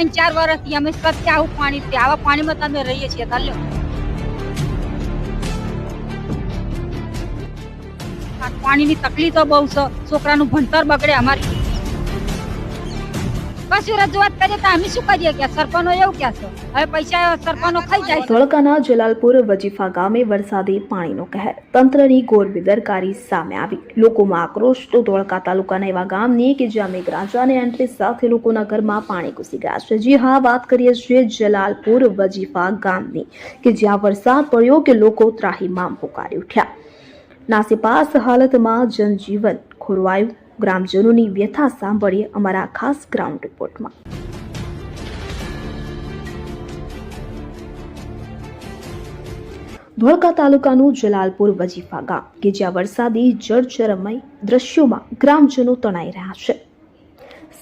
ત્રણ ચાર વર્ષથી અમે સત્ય આવું પાણી છે આવા પાણીમાં તમે રહીએ છીએ ચાલ્યો પાણીની તકલીફ તો બહુ છે છોકરાનું ભણતર બગડે અમારી. ધોળકાના જલાલપુર વજીફા ગામે વરસાદી પાણીનો કહેર. તંત્રની ઘોર બેદરકારી સામે આવી. લોકોમાં આક્રોશ તો ધોળકા તાલુકાના એવા ગામની કે જ્યાં મેઘરાજાને એન્ટ્રી સાથે લોકોના ઘરમાં પાણી ઘૂસી ગયા છે. જી હા, વાત કરીએ છીએ જલાલપુર વજીફા ગામની, કે જ્યાં વરસાદ પડ્યો કે લોકો ત્રાહીમામ પુકારી ઉઠ્યા. નાસીપાસ હાલતમાં જનજીવન ખોરવાયું. ગ્રામજનોની વ્યથા સાંભળીએ અમારા ખાસ ગ્રાઉન્ડ રિપોર્ટમાં. ધોળકા તાલુકાનું જલાલપુર વજીફા ગામ, કે જ્યાં વરસાદી જળચરમય દ્રશ્યોમાં ગ્રામજનો તણાઈ રહ્યા છે.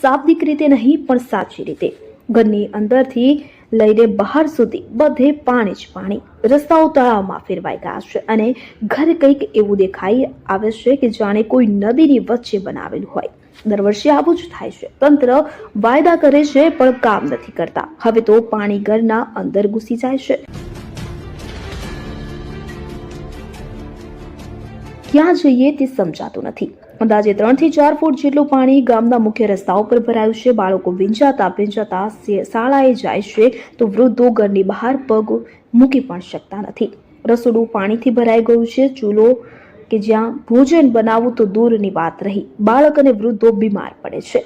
શાબ્દિક રીતે નહીં, પણ સાચી રીતે. ઘરની અંદરથી લઈને બહાર સુધી બધે પાણી જ પાણી. રસ્તાઓ તળાવમાં ફેરવાઈ ગયા છે અને ઘર કંઈક એવું દેખાઈ આવે છે કે જાણે કોઈ નદીની વચ્ચે બનાવેલું હોય. દર વર્ષે આવું જ થાય છે. તંત્ર વાયદા કરે છે, પણ કામ નથી કરતા. હવે તો પાણી ઘરના અંદર ઘૂસી જાય છે. ક્યાં જઈએ તે સમજાતું નથી. અંદાજે ત્રણથી ચાર ફૂટ જેટલું પાણી ગામના મુખ્ય રસ્તાઓ પર ભરાયું છે. બાળકો ભીંજાતા ભીંજાતા શાળાએ જાય છે તો વૃદ્ધો ઘરની બહાર પગ મૂકી પણ શકતા નથી. રસોડું પાણીથી ભરાઈ ગયું છે. ચૂલો કે જ્યાં ભોજન બનાવવું તો દૂરની વાત રહી. બાળક અને વૃદ્ધો બીમાર પડે છે.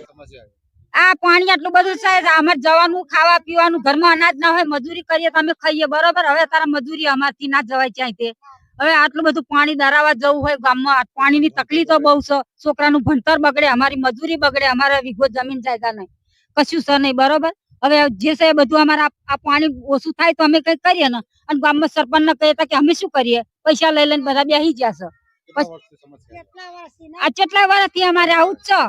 આ પાણી આટલું બધું છે અમારે જવાનું, ખાવા પીવાનું, ઘરમાં અનાજ ના હોય, મજૂરી કરીએ તો અમે ખાઈએ. બરોબર? હવે તારા મજૂરી અમારથી ના જવાય ક્યાંય તે. હવે આટલું બધું પાણી દરાવા જવું હોય ગામમાં પાણીની તકલીફ બહુ છે. છોકરાનું ભણતર બગડે અમારી મજૂરી બગડે અમારે વીઘો જમીન જાયગા નહીં. કશું છે નહીં બરોબર? હવે જે છે બધું અમારે આ પાણી ઓછું થાય તો અમે કઈ કરીએ ને? અને ગામમાં સરપંચ ને કહીએ તો કે અમે શું કરીએ? પૈસા લઈ લઈને બધા બેસી ગયા છે. આ કેટલા વર્ષથી અમારે આવું જ છે?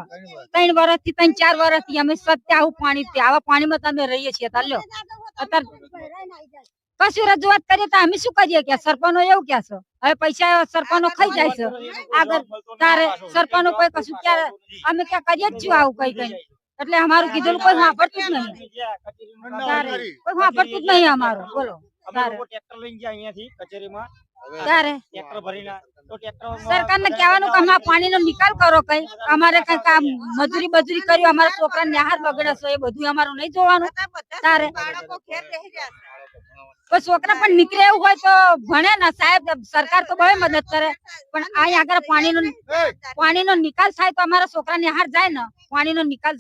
ત્રણ વર્ષથી ત્રણ ચાર વર્ષથી અમે સત્ય આવું પાણી આવા પાણીમાં તમે રહીએ છીએ અત્યારે કશું રજૂઆત કરીએ તો અમે શું કરીએ કે સરપંચો એવું કે છો હવે પૈસા સરપંચો ખાઈ જાય છે. આગળ તારે સરપંચો કોઈ કશું ક્યારે અમે ક્યાં કરીએ જ છું આવું કઈ કઈ. એટલે અમારું કીધું કોઈ વાપરતું જ નહીં તારે કોઈ વાપરતું જ નહીં અમારું. બોલો અમે તારે. લોકો ટ્રેક્ટર લઈને ગયા અહીંયાથી કચેરીમાં. તારે. ટ્રેક્ટર ભરીને. તો ટ્રેક્ટર સરકારને કહેવાનું કે અમે આ પાણીનો નિકાલ કરો કઈ. અમારે કઈ કામ મજૂરી બજૂરી કર્યું અમારા છોકરા નિહાર બગડે છે એ બધું અમારું નહીં જોવાનું. તારે. કોઈ છોકરા પણ નીકળે એવું હોય તો ભણે ને સાહેબ, સરકાર તો બહુ મદદ કરે. પણ અહીં આગળ પાણીનો પાણીનો નિકાલ થાય તો અમારા છોકરા નિહાર જાય ને, પાણીનો નિકાલ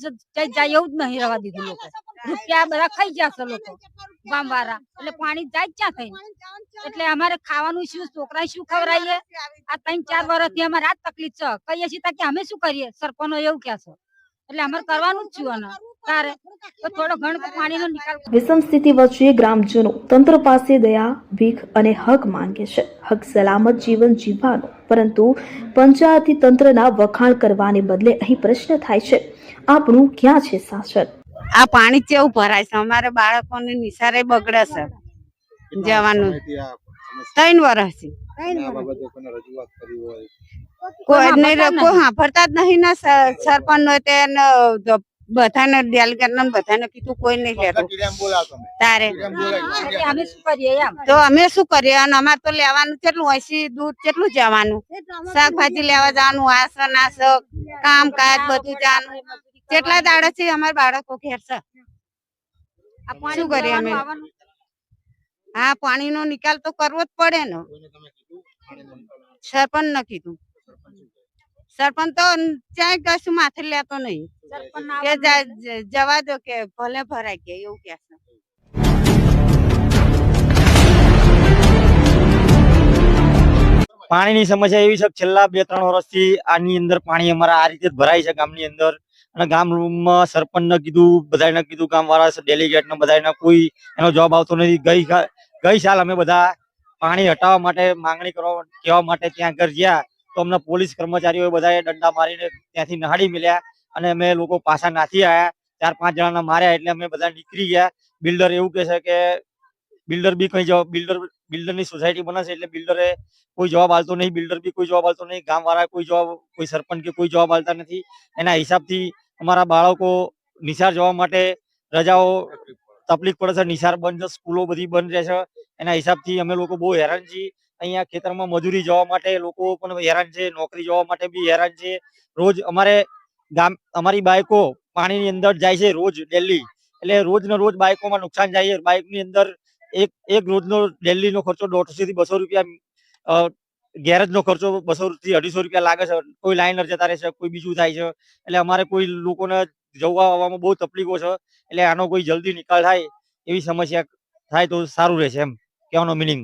જાય એવું જ નહીં રવા દીધું લોકો. રૂપિયા બધા ખાઈ ગયા છે લોકો ગામ વાળા એટલે પાણી જાય ક્યાં થઈ એટલે અમારે ખાવાનું શું છોકરા શું ખવડાવીએ? આ ત્રણ ચાર વર્ષથી અમારે આ તકલીફ છે. કહીએ છીએ કે અમે શું કરીએ? સરપંચો એવું કે છે. એટલે અમારે કરવાનું જ છું તારે? તો થોડો ઘણો પાણીનો નિકાલ વિષમ સ્થિતિ વચ્ચે ગ્રામજનો તંત્ર પાસે દયા ભીખ અને હક માંગે છે. હક સલામત જીવન જીવવાનો. પરંતુ પંચાયતી તંત્રના વખાણ કરવાને બદલે અહીં પ્રશ્ન થાય છે આપણું ક્યાં છે શાસન? આ પાણી કેવું ભરાય છે? અમારે બાળકોને નિશારે બગડે છે જવાનું. ત્રણ વર્ષથી કોઈ સાંભળતા જ નહીં. ને સરપંચ નો બધાને ડેલિગેટ ને બધાને કીધું કોઈ નહીં લેતું. તારે. તો અમે શું કરીએ? અને અમારે તો લેવાનું કેટલું? હોય દૂધ કેટલું જવાનું? શાકભાજી લેવા જવાનું આસ છે ના કામ કાજ બધું જવાનું. કેટલા દાડા છે અમારા બાળકો ઘેર છે? શું કરીએ અમે? હા પાણી પાણીનો નિકાલ તો કરવો જ પડે ને. સરપંચ ને કીધું. સરપંચ તો ક્યાંય કશું માથે લેતો નહીં. કે જવા દો કે ભલે ભરાઈ ગયા એવું કે છે. પાણીની સમસ્યા એવી છે કે છેલ્લા બે ત્રણ વર્ષથી આની અંદર પાણી અમારા આ રીતે જ ભરાય છે ગામની અંદર. અને ગામમાં સરપંચને કીધું બધાને કીધું ગામવાળા ડેલિગેટને ને બધાને કોઈ એનો જવાબ આવતો નથી. ગઈ ગઈ સાલ અમે બધા પાણી હટાવવા માટે માંગણી કરવા કહેવા માટે ત્યાં આગળ ગયા તો અમને પોલીસ કર્મચારીઓ બધાએ દંડા મારીને ત્યાંથી નહાડી મળ્યા અને અમે લોકો પાછા નાથી આવ્યા ચાર પાંચ જણાને માર્યા એટલે અમે બધા નીકળી ગયા. બિલ્ડર એવું કહે છે કે બિલ્ડર બી કઈ જવાબ, બિલ્ડર, બિલ્ડરની સોસાયટી બનાવશે એટલે બિલ્ડરે કોઈ જવાબ આલતો નહીં. બિલ્ડર બી કોઈ જવાબ આલતો નહીં. ગામ વાળા કોઈ જવાબ, કોઈ સરપંચ કે કોઈ જવાબ આલતા નથી. એના હિસાબથી અમારા બાળકો નિશાળ જવા માટે રજાઓ તકલીફ પડે છે. નિશાળ બંધ છે, સ્કૂલો બધી બંધ રહે છે. એના હિસાબથી અમે લોકો બહુ હેરાન છીએ. અહીંયા ખેતરમાં મજૂરી જવા માટે લોકો પણ હેરાન છે, નોકરી જવા માટે બી હેરાન છે. રોજ અમારે ગામ અમારી બાઈકો પાણીની અંદર જાય છે રોજ ડેલી એટલે રોજ ને રોજ બાઈકોમાં નુકસાન જાય છે. બાઇકની અંદર એક એક રોજનો ડેલીનો ખર્ચો દોઢસો થી બસો રૂપિયા ગેરેજનો ખર્ચો બસો થી અઢીસો રૂપિયા લાગે છે. કોઈ લાઇનર જતા રહે છે કોઈ બીજું થાય છે. એટલે અમારે કોઈ લોકોને જવા આવવામાં બહુ તકલીફો છે. એટલે આનો કોઈ જલ્દી નિકાલ થાય એવી સમસ્યા થાય તો સારું રહેશે એમ. કહેવાનો મિનિંગ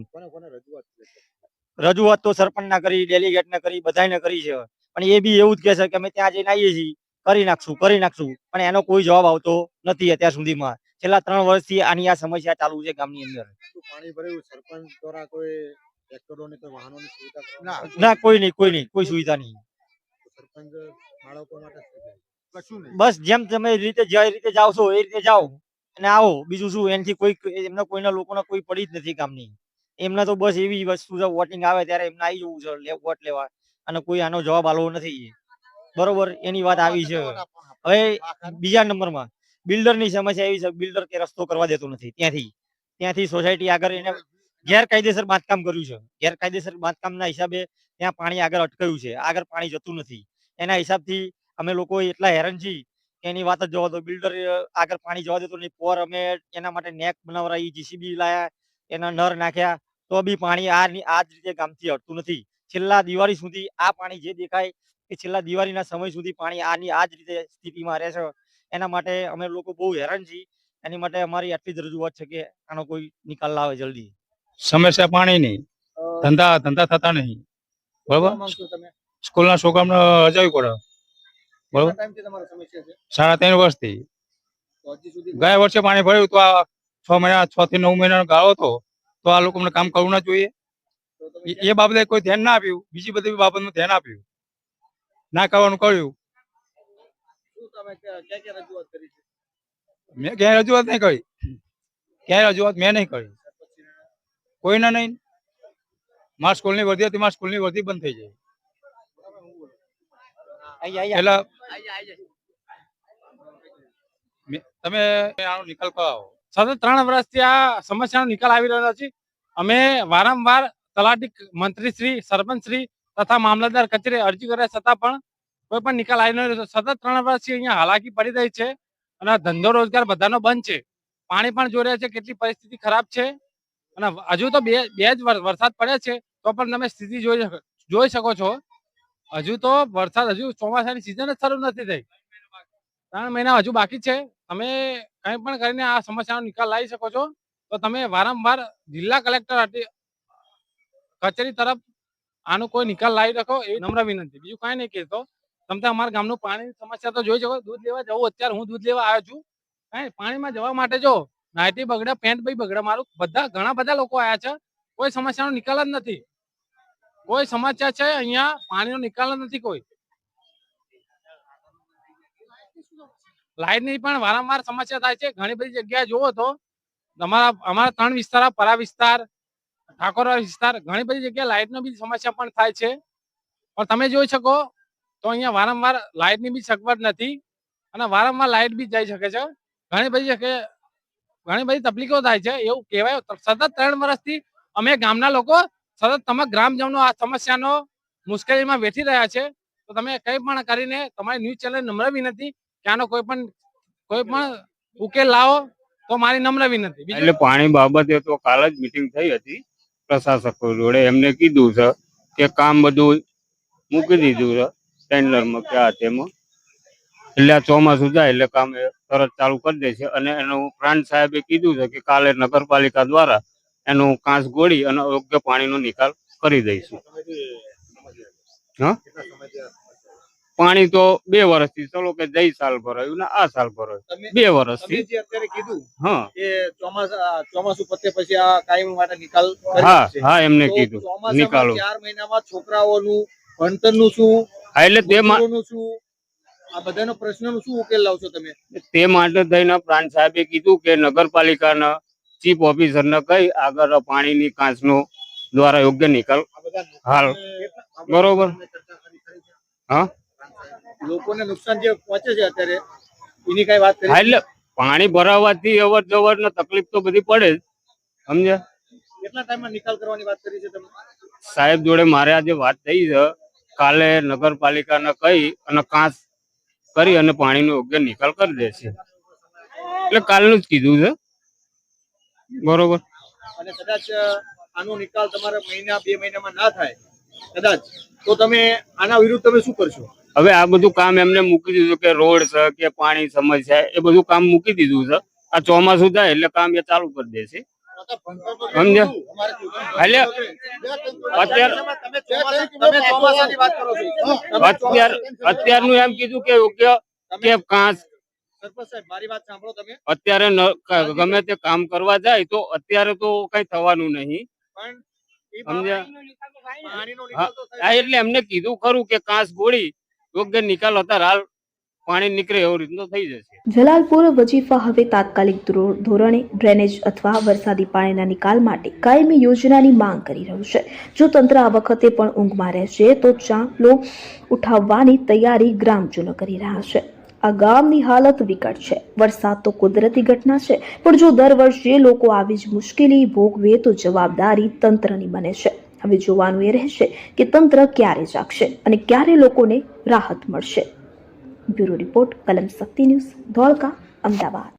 રજૂઆત તો સરપંચ ના કરી ડેલિગેટને કરી બધાને કરી છે. પણ એ બી એવું જ કહે છે કે અમે ત્યાં જઈને આવીએ છીએ. કરી નાખશું કરી નાખશું. પણ એનો કોઈ જવાબ આવતો નથી અત્યાર સુધીમાં. છેલ્લા ત્રણ વર્ષથી આની આ સમસ્યા ચાલુ છે ગામની અંદર. પાણી ભર્યું સરપંચ દ્વારા કોઈ ટ્રેક્ટરોની કોઈ વાહનોની સુવિધા ના કોઈ નહીં કોઈ નહીં કોઈ સુવિધા નહીં. સરપંચ બાળકો માટે બસ જેમ તમે રીતે જે રીતે જાઓ છો એ રીતે જાઓ અને આવો. બીજું શું એનાથી કોઈ એમને કોઈના લોકોને કોઈ પડી જ નથી કામની એમના તો બસ એવી વસ્તુ છે વોટિંગ આવે ત્યારે એમને આવી જવું છે વોટ લેવા. અને કોઈ આનો જવાબ આલવો નથી. બરોબર એની વાત આવી છે. હવે બીજા નંબરમાં બિલ્ડરની સમસ્યા એવી છે બિલ્ડર કે રસ્તો કરવા દેતો નથી. ત્યાંથી ત્યાંથી સોસાયટી આગળ એને ગેરકાયદેસર બાંધકામ કર્યું છે. ગેરકાયદેસર બાંધકામના હિસાબે ત્યાં પાણી આગળ અટકાયું છે. આગળ પાણી જતું નથી. એના હિસાબથી અમે લોકો એટલા હેરાન છીએ એની વાત જ જવા દો. બિલ્ડર આગળ પાણી જવા દેતો નહીં પોર અમે એના માટે નેક બનાવરાઈ જીસીબી લાયા એના નર નાખ્યા તો બી પાણી આ આ જ રીતે ગામથી હટતું નથી. છેલ્લા દિવાળી સુધી આ પાણી જે દેખાય કે છેલ્લા દિવાળીના સમય સુધી પાણી આની આ જ રીતે સ્થિતિમાં રહેશે. એના માટે અમે લોકો બહુ હેરાન છીએ. એની માટે અમારી આટલી જ રજૂઆત છે કે આનો કોઈ નિકાલ લાવે જલ્દી. સમસ્યા પાણીની ધંધા ધંધા થતા નહીં. બરોબર? સ્કૂલના છોકરાઓને અજાવી પડે. બરોબર. સાડા ત્રણ વર્ષથી. ગયા વર્ષે પાણી ભર્યું તો આ છ મહિના છ થી નવ મહિનાનો ગાળો હતો. તો આ લોકોને કામ કરવું ના જોઈએ. એ- બાબતે કોઈ ધ્યાન ના આપ્યું. બીજી બધી બાબતનું ધ્યાન આપ્યું. ના કરવાનું કર્યું. શું તમે ક્યાં ક્યાં ક્યાં રજૂઆત કરી છે? મેં ક્યાંય રજૂઆત નહીં કરી. ક્યાંય રજૂઆત મેં નહીં કરી. કોઈને નહીં. મારા સ્કૂલની વર્દી હતી મારા સ્કૂલની વર્દી બંધ થઈ જાય એટલે તમે આનો નિકાલ કરાવો. સતત ત્રણ વર્ષથી આ સમસ્યાનો નિકાલ આવી રહ્યો છે અમે વારંવાર તલાટી મંત્રી શ્રી, સરપંચ શ્રી તથા મામલતદાર કચેરી અરજી કર્યા છતાં પણ કોઈ પણ નિકાલ આવી નથી. સતત ત્રણ વર્ષથી અહીંયા હાલાકી પડી રહી છે અને ધંધો રોજગાર બધાનો બંધ છે. પાણી પણ જોઈ રહ્યા છે, કેટલી પરિસ્થિતિ ખરાબ છે. અને હજુ તો બે બે જ વર- વરસાદ પડ્યા છે, તો પણ તમે સ્થિતિ જોઈ જોઈ શકો છો. હજુ તો વરસાદ હજુ ચોમાસાની સિઝન જ શરૂ નથી થઈ. ત્રણ મહિના હજુ બાકી છે. તમે કંઈ પણ કરીને આ સમસ્યાનો નિકાલ લાવી શકો છો. તો તમે વારંવાર જિલ્લા કલેક્ટર કચેરી તરફ આનો કોઈ નિકાલ લાવી રાખો એવી નમ્ર વિનંતી. બીજું કાંઈ નહીં કહેતો. તમે અમારા ગામનું પાણીની સમસ્યા તો જોઈ શકો. દૂધ લેવા જવું અત્યારે હું દૂધ લેવા આવ્યો છું. કાંઈ પાણીમાં જવા માટે જો નાઇટી બગડે, પેન્ટ બી બગડે, મારું બધા, ઘણા બધા લોકો આવ્યા છે. કોઈ સમસ્યાનો નિકાલ જ નથી. કોઈ સમસ્યા છે અહીંયા? પાણીનો નિકાલ જ નથી કોઈ. લાઇટની પણ વારંવાર સમસ્યા થાય છે. ઘણી બધી જગ્યાએ જુઓ તો, તમારા, અમારા ત્રણ વિસ્તાર, પરા વિસ્તાર ઠાકોરવાડ વિસ્તાર, ઘણી બધી જગ્યાએ લાઇટનો બી સમસ્યા પણ થાય છે. પણ તમે જોઈ શકો, તો અહીંયા વારંવાર લાઇટની બી સગવડ નથી અને વારંવાર લાઇટ બી જઈ શકે છે. ઘણી બધી જગ્યાએ, ઘણી બધી તકલીફો થાય છે. એવું કહેવાય, સતત ત્રણ વર્ષથી અમે ગામના લોકો સતત તમામ ગ્રામજનો આ સમસ્યાનો મુશ્કેલીમાં વેઠી રહ્યા છે. તો તમે કંઈ પણ કરીને તમારી ન્યૂઝ ચેનલ નમ્ર વિનંતી કે કોઈ પણ કોઈ પણ ઉકેલ લાવો તો મારી નમ્ર વિનંતી. એટલે પાણી બાબતે તો કાલ જ મીટિંગ થઈ હતી. પ્રશાસકો જોડે એમને કીધું છે કે કામ બધું મૂકી દીધું છે ટેન્ડરમાં કે આ તેમાં. એટલે આ ચોમાસું જાય એટલે કામ તરત ચાલુ કરી દેશે અને એનું પ્રાંત સાહેબે કીધું છે કે કાલે નગરપાલિકા દ્વારા એનું કાંસ ગોળી અને યોગ્ય પાણીનો નિકાલ કરી દઈશું. હા? પાણી તો બે વર્ષથી ચલો કે જઈ સાલ ભરાયું ને આ સાલ ભરાયું. બે વર્ષથી. જે અત્યારે કીધું હા. કે ચોમાસા ચોમાસું પતે પછી આ કાયમ માટે નિકાલ હા હા એમને કીધું. નિકાલો. ચાર મહિનામાં છોકરાઓનું ભણતરનું શું? એટલે તે શું? આ બધાનો પ્રશ્નનો શું ઉકેલ લાવશો તમે? તે માટે થઈને પ્રાંત સાહેબે કીધું કે નગરપાલિકાના ચીફ ઓફિસરને કહી આગળ પાણીની કાંચનો દ્વારા યોગ્ય નિકાલ હાલ. બરોબર. હા? લોકોને નુકસાન જે પહોંચે છે અત્યારે એની કઈ વાત કરી? એટલે પાણી ભરાવાથી અવર જવર ને તકલીફ તો બધી પડે જ સમજ્યા? કેટલા ટાઈમમાં નિકાલ કરવાની વાત કરી છે તમે? સાહેબ જોડે મારે આજે વાત થઈ છે. કાલે નગરપાલિકાને કહી અને કાંસ કરી અને પાણીનો યોગ્ય નિકાલ કરી દેશે એટલે કાલનું જ કીધું છે. બરોબર. અને કદાચ આનો નિકાલ તમારા મહિના બે મહિનામાં ના થાય કદાચ તો તમે આના વિરુદ્ધ તમે શું કરશો? હવે આ બધું કામ એમને મૂકી દીધું કે રોડ છે, કે પાણી સમસ્યા એ બધું કામ મૂકી દીધું છે. આ ચોમાસું થાય એટલે કામ એ ચાલુ કરી દેશે અત્યારનું એમ કીધું કે યોગ્ય કે અત્યારે ગમે તે કામ કરવા જાય તો અત્યારે તો કઈ થવાનું નહીં. સમજ્યા? એટલે એમને કીધું ખરું કે કાંસ ગોળી યોગ્ય નિકાલ હતા હાલ પાણી નીકળે એવો રીતનો થઈ જશે. જલાલપુર વજીફા હવે તાત્કાલિક ધોરણે ડ્રેનેજ અથવા વરસાદી પાણીના નિકાલ માટે કાયમી યોજનાની માંગ કરી રહ્યું છે. જો તંત્ર આ વખતે પણ ઊંઘમાં રહેશે, તો ચાંપલો ઉઠાવવાની તૈયારી ગ્રામજનો કરી રહ્યા છે. આ ગામની હાલત વિકટ છે. વરસાદ તો કુદરતી ઘટના છે, પણ જો દર વર્ષે લોકો આવી જ મુશ્કેલી ભોગવે તો જવાબદારી તંત્રની બને છે. હવે જોવાનું એ રહેશે કે તંત્ર ક્યારે જાગશે અને ક્યારે લોકોને રાહત મળશે. બ્યુરો રિપોર્ટ, કલમ શક્તિ ન્યૂઝ, ધોળકા, અમદાવાદ.